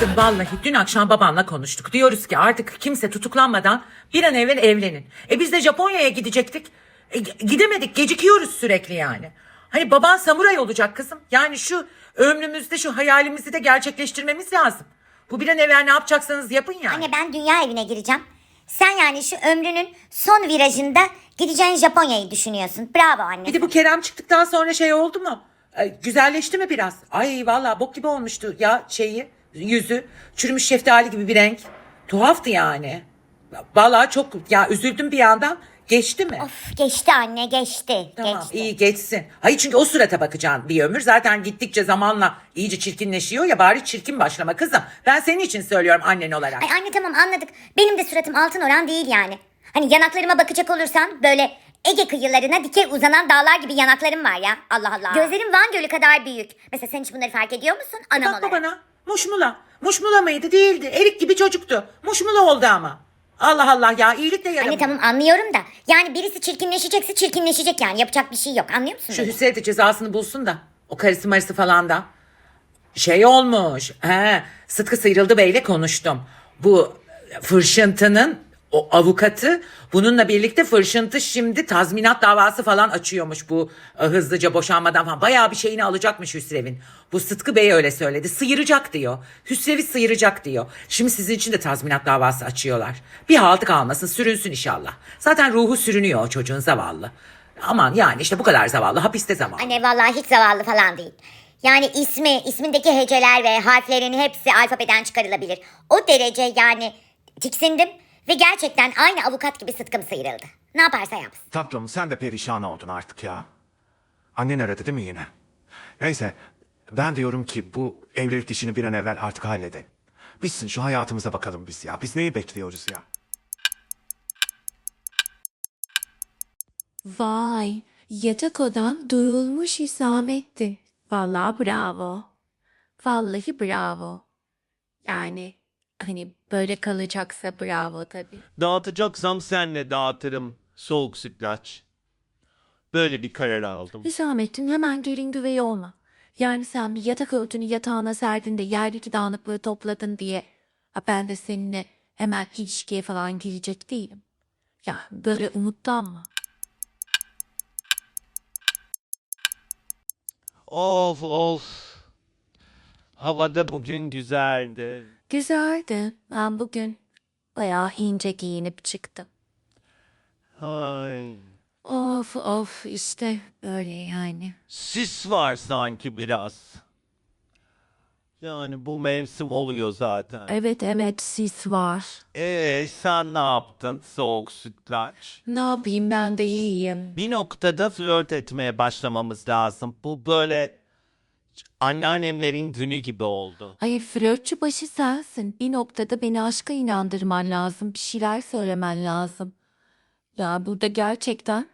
Kızım vallahi dün akşam babamla konuştuk. Diyoruz ki artık kimse tutuklanmadan bir an evvel evlenin. E biz de Japonya'ya gidecektik. E, gidemedik gecikiyoruz sürekli yani. Hani baban samuray olacak kızım. Yani şu ömrümüzde şu hayalimizi de gerçekleştirmemiz lazım. Bu bir an evvel ne yapacaksanız yapın yani. Anne ben dünya evine gireceğim. Sen yani şu ömrünün son virajında gideceğin Japonya'yı düşünüyorsun. Bravo anne. Bir de bu Kerem çıktıktan sonra şey oldu mu? E, güzelleşti mi biraz? Ay vallahi bok gibi olmuştu ya şeyi, yüzü. Çürümüş şeftali gibi bir renk. Tuhaftı yani. Vallahi çok ya üzüldüm bir yandan. Geçti mi? Of geçti anne geçti. Tamam geçti. iyi geçsin. Hayır çünkü o surata bakacaksın bir ömür. Zaten gittikçe zamanla iyice çirkinleşiyor ya bari çirkin başlama kızım. Ben senin için söylüyorum annen olarak. Ay anne tamam anladık. Benim de suratım altın oran değil yani. Hani yanaklarıma bakacak olursan böyle Ege kıyılarına dikey uzanan dağlar gibi yanaklarım var ya. Allah Allah. Gözlerim Van Gölü kadar büyük. Mesela sen hiç bunları fark ediyor musun? Anam Bakma olarak. bana. Muşmula. Muşmula mıydı? Değildi. Erik gibi çocuktu. Muşmula oldu ama. Allah Allah ya iyilik de yaramıyor. Anne tamam anlıyorum da. Yani birisi çirkinleşecekse çirkinleşecek yani. Yapacak bir şey yok. Anlıyor musun? Şu beni? Hüseyin de cezasını bulsun da. O karısı marısı falan da. Şey olmuş. He, Sıtkı Sıyrıldı Bey'le konuştum. Bu fırşıntının o avukatı bununla birlikte fırşıntı şimdi tazminat davası falan açıyormuş bu e, hızlıca boşanmadan falan. Bayağı bir şeyini alacakmış Hüsrev'in. Bu Sıtkı Bey öyle söyledi. Sıyıracak diyor. Hüsrev'i sıyıracak diyor. Şimdi sizin için de tazminat davası açıyorlar. Bir haltı kalmasın sürünsün inşallah. Zaten ruhu sürünüyor o çocuğun zavallı. Aman yani işte bu kadar zavallı hapiste zavallı. Anne vallahi hiç zavallı falan değil. Yani ismi, ismindeki heceler ve harflerin hepsi alfabeden çıkarılabilir. O derece yani tiksindim ve gerçekten aynı avukat gibi sıtkım sıyrıldı. Ne yaparsa yapsın. Tatlım sen de perişan oldun artık ya. Annen aradı değil mi yine? Neyse ben diyorum ki bu evlilik işini bir an evvel artık halledelim. Bitsin şu hayatımıza bakalım biz ya. Biz neyi bekliyoruz ya? Vay, yatak odan duyulmuş isametti. Vallahi bravo. Vallahi bravo. Yani hani böyle kalacaksa bravo tabii. Dağıtacaksam senle dağıtırım soğuk sütlaç. Böyle bir karar aldım. Hüsamettin hemen derin güvey olma. Yani sen bir yatak örtünü yatağına serdin de yerdeki dağınıklığı topladın diye. Ha, ben de seninle hemen ilişkiye falan girecek değilim. Ya böyle umutlanma. Of of. Havada bugün güzeldi. Güzeldi. Ben bugün bayağı ince giyinip çıktım. Ay. Of of işte böyle yani. Sis var sanki biraz. Yani bu mevsim oluyor zaten. Evet evet sis var. Ee sen ne yaptın soğuk sütlaç? Ne yapayım ben de iyiyim. Bir noktada flört etmeye başlamamız lazım. Bu böyle anneannemlerin günü gibi oldu. Hayır flörtçü başı sensin. Bir noktada beni aşka inandırman lazım. Bir şeyler söylemen lazım. Ya burada gerçekten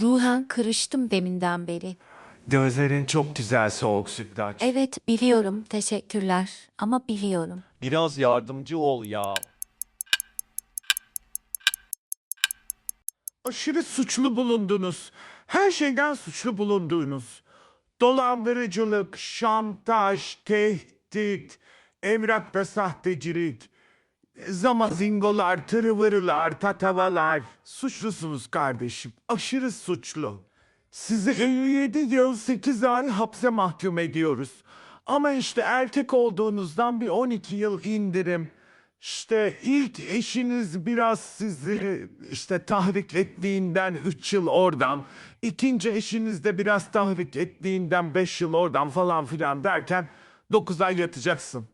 ruhen kırıştım deminden beri. Gözlerin çok güzel soğuk sütlaç. Evet biliyorum teşekkürler ama biliyorum. Biraz yardımcı ol ya. aşırı suçlu bulundunuz. Her şeyden suçlu bulundunuz. Dolandırıcılık, şantaj, tehdit, emrak ve sahtecilik, zamazingolar, tırıvırılar, tatavalar. Suçlusunuz kardeşim. Aşırı suçlu. Sizi 57 yıl 8 ay hapse mahkum ediyoruz. Ama işte erkek olduğunuzdan bir 12 yıl indirim. İşte ilk eşiniz biraz sizi işte tahrik ettiğinden 3 yıl oradan. ikinci eşiniz de biraz tahrik ettiğinden 5 yıl oradan falan filan derken 9 ay yatacaksın.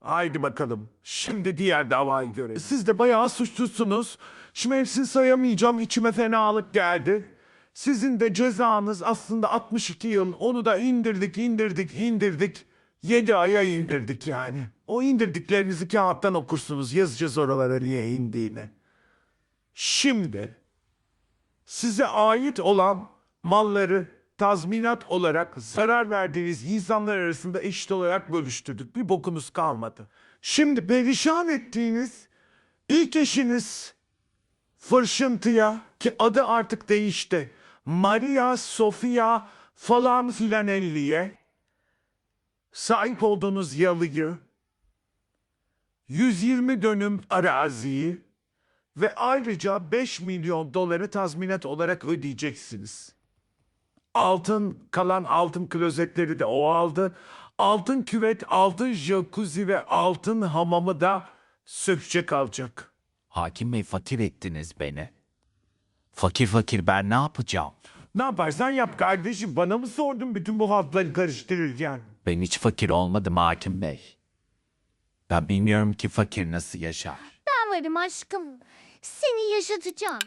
Haydi bakalım. Şimdi diğer davayı görelim. Siz de bayağı suçlusunuz. Şimdi hepsini sayamayacağım. İçime fenalık geldi. Sizin de cezanız aslında 62 yıl. Onu da indirdik, indirdik, indirdik. 7 aya indirdik yani. O indirdiklerinizi kağıttan okursunuz. Yazacağız oralara niye indiğini. Şimdi size ait olan malları tazminat olarak zarar verdiğiniz insanlar arasında eşit olarak bölüştürdük. Bir bokunuz kalmadı. Şimdi perişan ettiğiniz ilk eşiniz Fırşıntıya ki adı artık değişti. Maria Sofia falan filan elliye sahip olduğunuz yalıyı 120 dönüm araziyi ve ayrıca 5 milyon doları tazminat olarak ödeyeceksiniz. Altın, kalan altın klozetleri de o aldı. Altın küvet, altın jacuzzi ve altın hamamı da sökecek alacak. Hakim Bey fakir ettiniz beni. Fakir fakir ben ne yapacağım? Ne yaparsan yap kardeşim. Bana mı sordun bütün bu hatları karıştırırken? Ben hiç fakir olmadım Hakim Bey. Ben bilmiyorum ki fakir nasıl yaşar. Ben varım aşkım. Seni yaşatacağım.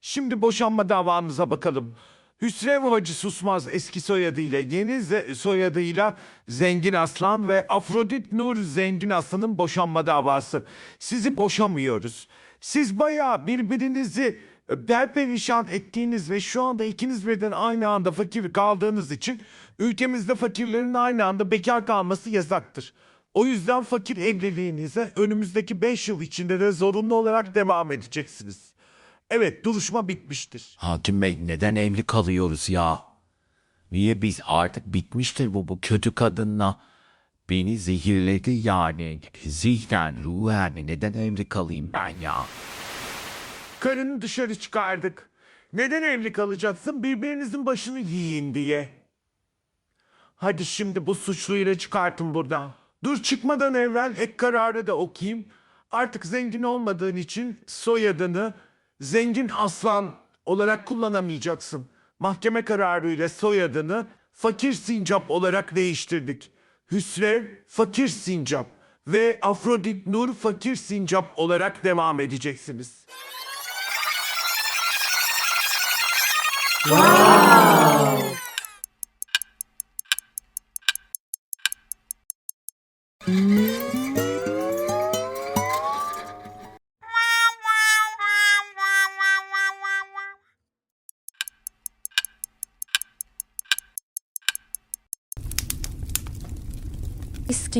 Şimdi boşanma davanıza bakalım. Hüsrev Hacı Susmaz eski soyadıyla yeni ze- soyadıyla Zengin Aslan ve Afrodit Nur Zengin Aslan'ın boşanma davası. Sizi boşamıyoruz. Siz bayağı birbirinizi perperişan ettiğiniz ve şu anda ikiniz birden aynı anda fakir kaldığınız için ülkemizde fakirlerin aynı anda bekar kalması yasaktır. O yüzden fakir evliliğinize önümüzdeki 5 yıl içinde de zorunlu olarak devam edeceksiniz. Evet duruşma bitmiştir. Hakim Bey neden evli kalıyoruz ya? Niye biz artık bitmiştir bu bu kötü kadınla? Beni zehirledi yani. Zihnen, ruhen neden evli kalayım ben ya? Karını dışarı çıkardık. Neden evli kalacaksın? Birbirinizin başını yiyin diye. Hadi şimdi bu suçluyu çıkartın buradan. Dur çıkmadan evvel ek kararı da okuyayım. Artık zengin olmadığın için soyadını zengin aslan olarak kullanamayacaksın. Mahkeme kararıyla soyadını fakir sincap olarak değiştirdik. Hüsrev fakir sincap ve Afrodit Nur fakir sincap olarak devam edeceksiniz. Eski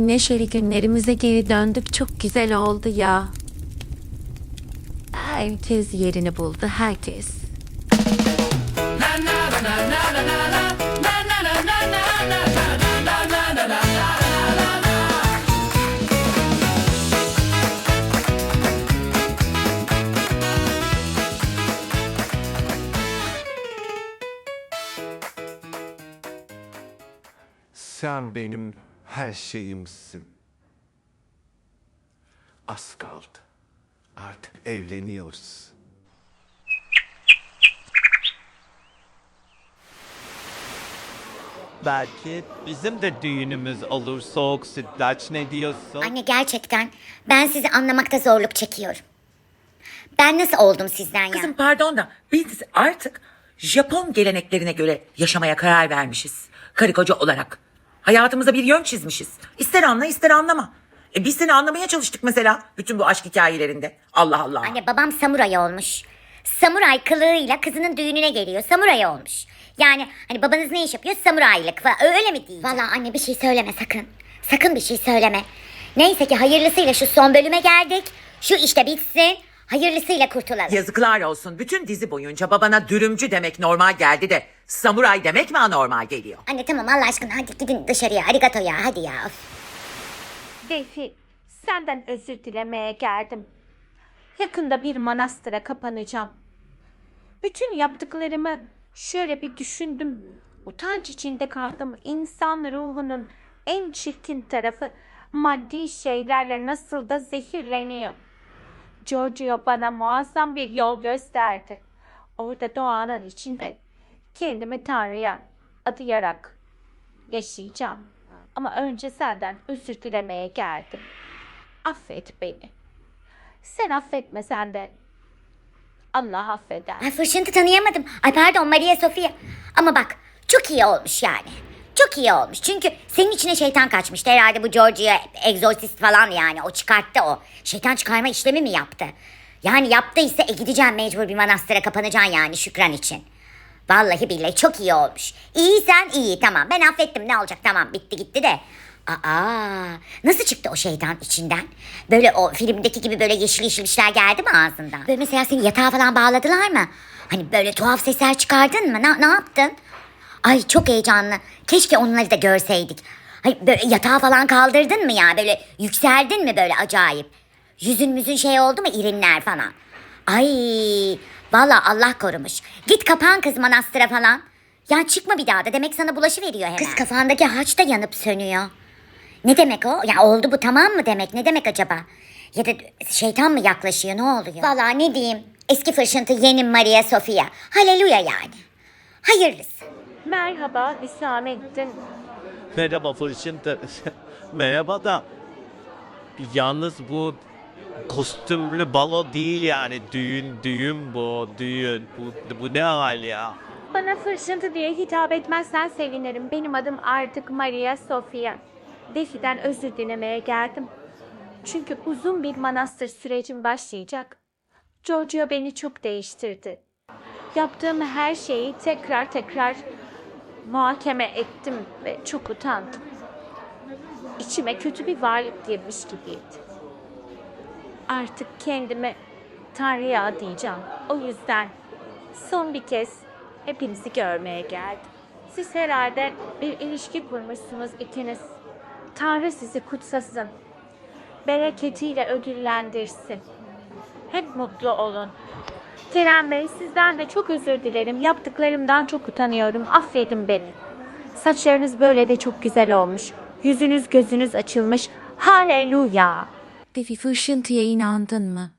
neşeli günlerimize geri döndük. Çok güzel oldu ya. Herkes yerini buldu. Herkes. Sen benim her şeyimsin. Az kaldı. Artık evleniyoruz. Belki bizim de düğünümüz olur soğuk sütlaç ne diyorsun? Anne gerçekten ben sizi anlamakta zorluk çekiyorum. Ben nasıl oldum sizden ya? Kızım pardon da biz artık Japon geleneklerine göre yaşamaya karar vermişiz. Karı koca olarak. Hayatımıza bir yön çizmişiz. İster anla ister anlama. E biz seni anlamaya çalıştık mesela bütün bu aşk hikayelerinde. Allah Allah. Anne babam samuray olmuş. Samuray kılığıyla kızının düğününe geliyor. Samuray olmuş. Yani hani babanız ne iş yapıyor? Samuraylık falan. Öyle mi diyeceğim? Valla anne bir şey söyleme sakın. Sakın bir şey söyleme. Neyse ki hayırlısıyla şu son bölüme geldik. Şu işte bitsin. Hayırlısıyla kurtulalım. Yazıklar olsun. Bütün dizi boyunca babana dürümcü demek normal geldi de samuray demek mi anormal geliyor? Anne tamam Allah aşkına hadi gidin dışarıya. Arigato ya hadi ya. Of. Defi, senden özür dilemeye geldim. Yakında bir manastıra kapanacağım. Bütün yaptıklarımı şöyle bir düşündüm. Utanç içinde kaldım. İnsan ruhunun en çirkin tarafı maddi şeylerle nasıl da zehirleniyor. Giorgio bana muazzam bir yol gösterdi. Orada doğanın içinde kendimi Tanrı'ya adayarak yaşayacağım. Ama önce senden özür dilemeye geldim. Affet beni. Sen affetmesen de Allah affeder. Ay fırşıntı tanıyamadım. Ay pardon Maria Sofia. Ama bak çok iyi olmuş yani. Çok iyi olmuş. Çünkü senin içine şeytan kaçmıştı. Herhalde bu Georgia egzorsist falan yani. O çıkarttı o. Şeytan çıkarma işlemi mi yaptı? Yani yaptıysa e gideceğim mecbur bir manastıra kapanacaksın yani Şükran için. Vallahi billahi çok iyi olmuş. İyi sen iyi tamam ben affettim ne olacak tamam bitti gitti de. Aa nasıl çıktı o şeytan içinden? Böyle o filmdeki gibi böyle yeşil yeşil işler geldi mi ağzından? Böyle mesela seni yatağa falan bağladılar mı? Hani böyle tuhaf sesler çıkardın mı? Ne, ne yaptın? Ay çok heyecanlı. Keşke onları da görseydik. Hayır böyle yatağa falan kaldırdın mı ya? Böyle yükseldin mi böyle acayip? Yüzün müzün şey oldu mu irinler falan? Ay valla Allah korumuş. Git kapan kız manastıra falan. Ya çıkma bir daha da demek sana bulaşı veriyor hemen. Kız kafandaki haç da yanıp sönüyor. Ne demek o? Ya oldu bu tamam mı demek? Ne demek acaba? Ya da şeytan mı yaklaşıyor ne oluyor? Valla ne diyeyim? Eski fırşıntı yeni Maria Sofia. Haleluya yani. Hayırlısı. Merhaba Hüsamettin. Merhaba Fırçıntı. Merhaba da. Yalnız bu kostümlü balo değil yani. Düğün, düğün bu, düğün. Bu, bu ne hal ya? Bana fırşıntı diye hitap etmezsen sevinirim. Benim adım artık Maria Sofia. Defi'den özür dilemeye geldim. Çünkü uzun bir manastır sürecim başlayacak. Giorgio beni çok değiştirdi. Yaptığım her şeyi tekrar tekrar muhakeme ettim ve çok utandım. İçime kötü bir varlık girmiş gibiydi. Artık kendimi Tanrı'ya adayacağım. O yüzden son bir kez hepinizi görmeye geldim. Siz herhalde bir ilişki kurmuşsunuz ikiniz. Tanrı sizi kutsasın. Bereketiyle ödüllendirsin. Hep mutlu olun. Kerem Bey sizden de çok özür dilerim. Yaptıklarımdan çok utanıyorum. Affedin beni. Saçlarınız böyle de çok güzel olmuş. Yüzünüz gözünüz açılmış. Haleluya. Defi fırşıntıya inandın mı?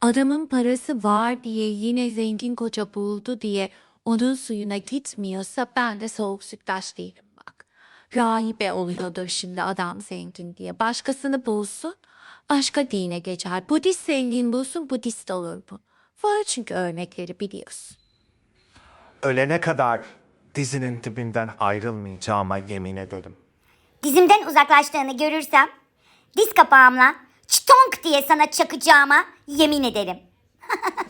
Adamın parası var diye yine zengin koca buldu diye onun suyuna gitmiyorsa ben de soğuk sütlaç değilim. Rahibe oluyordur şimdi adam zengin diye. Başkasını bulsun başka dine geçer. Budist zengin bulsun Budist olur bu. Var çünkü örnekleri biliyorsun. Ölene kadar dizinin dibinden ayrılmayacağıma yemin ederim. Dizimden uzaklaştığını görürsem diz kapağımla çtonk diye sana çakacağıma yemin ederim.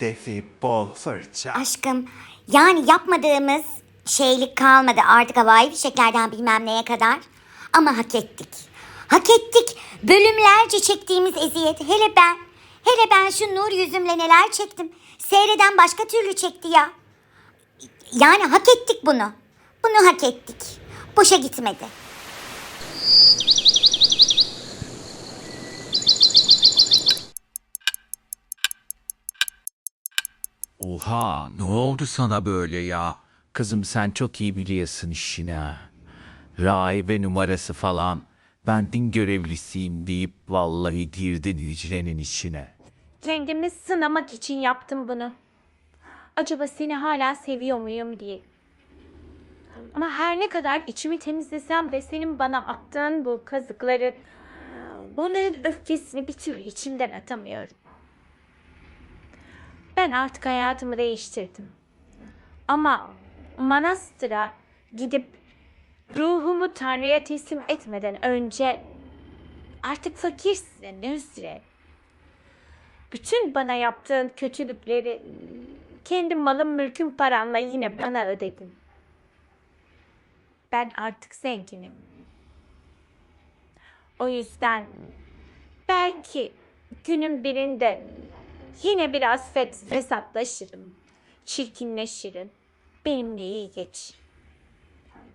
Defi bol fırça. Aşkım yani yapmadığımız şeylik kalmadı artık havai fişeklerden bilmem neye kadar. Ama hak ettik. Hak ettik. Bölümlerce çektiğimiz eziyet. Hele ben. Hele ben şu nur yüzümle neler çektim. Seyreden başka türlü çekti ya. Yani hak ettik bunu. Bunu hak ettik. Boşa gitmedi. Oha ne oldu sana böyle ya? Kızım sen çok iyi biliyorsun işini. ha. Rahibe numarası falan. Ben din görevlisiyim deyip vallahi girdin hicrenin içine. Kendimi sınamak için yaptım bunu. Acaba seni hala seviyor muyum diye. Ama her ne kadar içimi temizlesem de senin bana attığın bu kazıkları, bunların öfkesini bir türlü içimden atamıyorum. Ben artık hayatımı değiştirdim. Ama manastıra gidip ruhumu Tanrı'ya teslim etmeden önce artık fakirsin Nusret. Bütün bana yaptığın kötülükleri kendi malım mülküm paranla yine bana ödedin. Ben artık zenginim. O yüzden belki günün birinde yine biraz fet fesatlaşırım, çirkinleşirim. benimle iyi geç.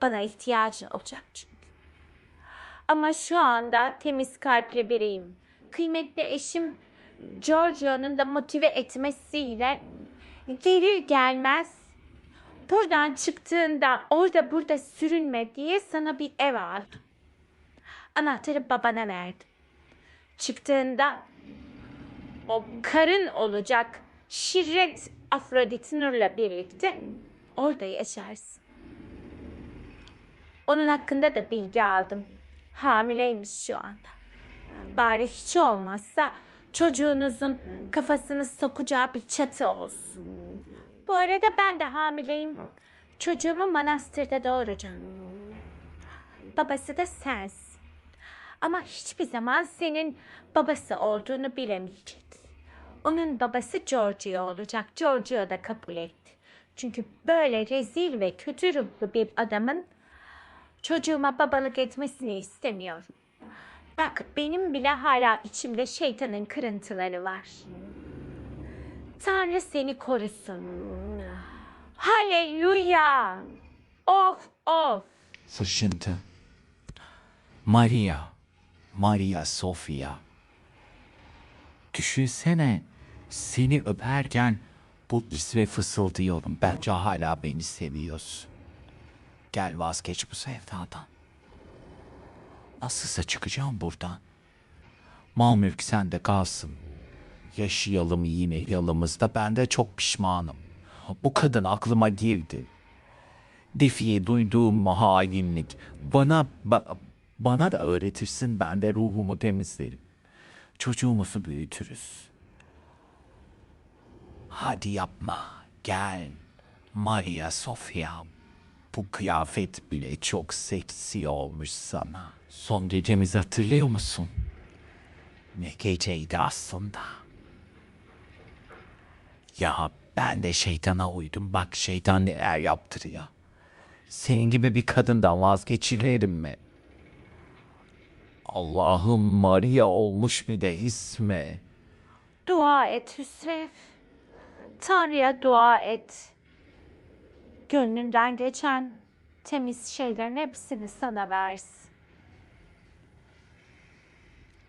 Bana ihtiyacın olacak çünkü. Ama şu anda temiz kalpli biriyim. Kıymetli eşim Giorgio'nun da motive etmesiyle gelir gelmez buradan çıktığında orada burada sürünme diye sana bir ev aldım. Anahtarı babana verdim. Çıktığında karın olacak Şirret Afrodit Nur'la birlikte orada yaşarsın. Onun hakkında da bilgi aldım. Hamileymiş şu anda. Bari hiç olmazsa çocuğunuzun kafasını sokacağı bir çatı olsun. Bu arada ben de hamileyim. Çocuğumu manastırda doğuracağım. Babası da sensin. Ama hiçbir zaman senin babası olduğunu bilemeyecek. Onun babası Giorgio olacak. Giorgio da kabul etti. Çünkü böyle rezil ve kötü ruhlu bir adamın çocuğuma babalık etmesini istemiyorum. Bak benim bile hala içimde şeytanın kırıntıları var. Tanrı seni korusun. Haleluya. Of of. Fırşıntı. Maria. Maria Sofia. Düşünsene seni öperken bu ve fısıldıyorum. Bence hala beni seviyorsun. Gel vazgeç bu sevdadan. Nasılsa çıkacağım buradan. Mal mülk sende kalsın. Yaşayalım yine yalımızda. Ben de çok pişmanım. Bu kadın aklıma girdi. Defiye duyduğum hainlik. Bana ba- bana da öğretirsin ben de ruhumu temizlerim. Çocuğumuzu büyütürüz. Hadi yapma. Gel. Maria Sofia. Bu kıyafet bile çok seksi olmuş sana. Son gecemizi hatırlıyor musun? Ne geceydi aslında. Ya ben de şeytana uydum. Bak şeytan neler yaptırıyor. Senin gibi bir kadından vazgeçilerim mi? Allah'ım Maria olmuş bir de ismi. Dua et Hüsrev. Tanrı'ya dua et. Gönlünden geçen temiz şeylerin hepsini sana versin.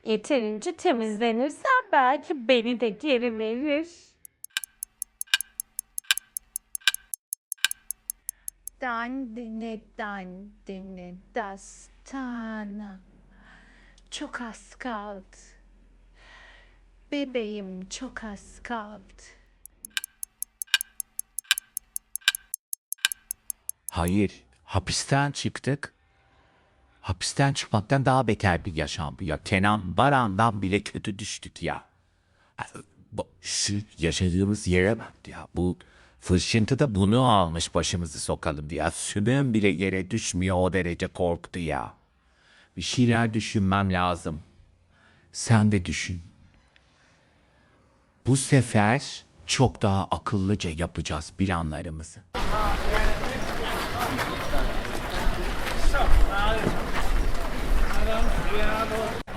Yeterince temizlenirsen belki beni de geri verir. Dandine dandine dastana. Çok az kaldı. Bebeğim çok az kaldı. Hayır, hapisten çıktık. Hapisten çıkmaktan daha beter bir yaşam ya. Kenan Baran'dan bile kötü düştük ya. Şu yaşadığımız yere bak ya. Bu fırçıntı da bunu almış başımızı sokalım diye. Sümüm bile yere düşmüyor o derece korktu ya. Bir şeyler düşünmem lazım. Sen de düşün. Bu sefer çok daha akıllıca yapacağız planlarımızı.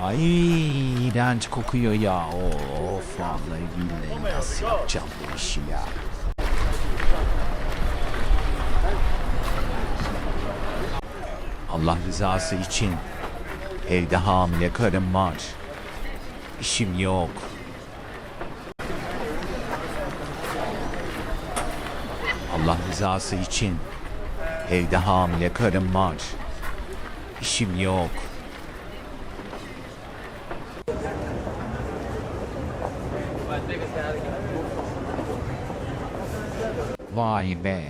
Ay iğrenç kokuyor ya. Of vallahi billahi nasıl yapacağım bu işi ya. Allah rızası için evde hamile karım var. İşim yok. Allah rızası için evde hamile karım var. İşim yok. Vay be.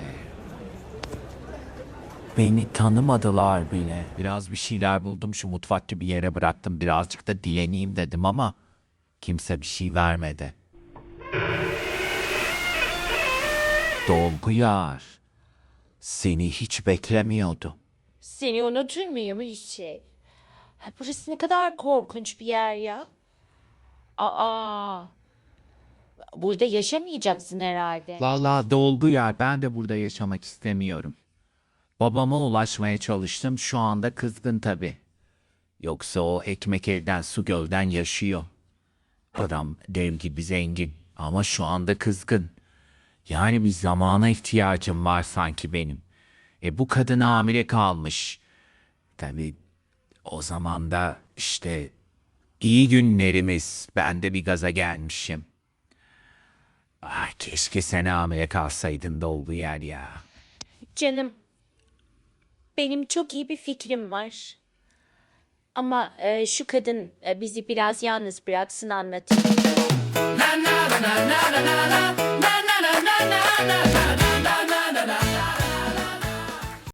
Beni tanımadılar bile. Biraz bir şeyler buldum şu mutfakta bir yere bıraktım. Birazcık da dileneyim dedim ama kimse bir şey vermedi. Dolgu yar. Seni hiç beklemiyordum. Seni unutur muyum hiç şey? Burası ne kadar korkunç bir yer ya. Aa. Burada yaşamayacaksın herhalde. Vallahi dolgu yer ben de burada yaşamak istemiyorum. Babama ulaşmaya çalıştım şu anda kızgın tabi. Yoksa o ekmek elden su gölden yaşıyor. Adam dev gibi zengin ama şu anda kızgın. Yani bir zamana ihtiyacım var sanki benim. E bu kadın hamile kalmış. Tabii o zaman da işte iyi günlerimiz. Ben de bir gaza gelmişim. Ay keşke sen hamile kalsaydın da oldu yer ya. Canım, benim çok iyi bir fikrim var. Ama e, şu kadın e, bizi biraz yalnız bıraksın anlatayım.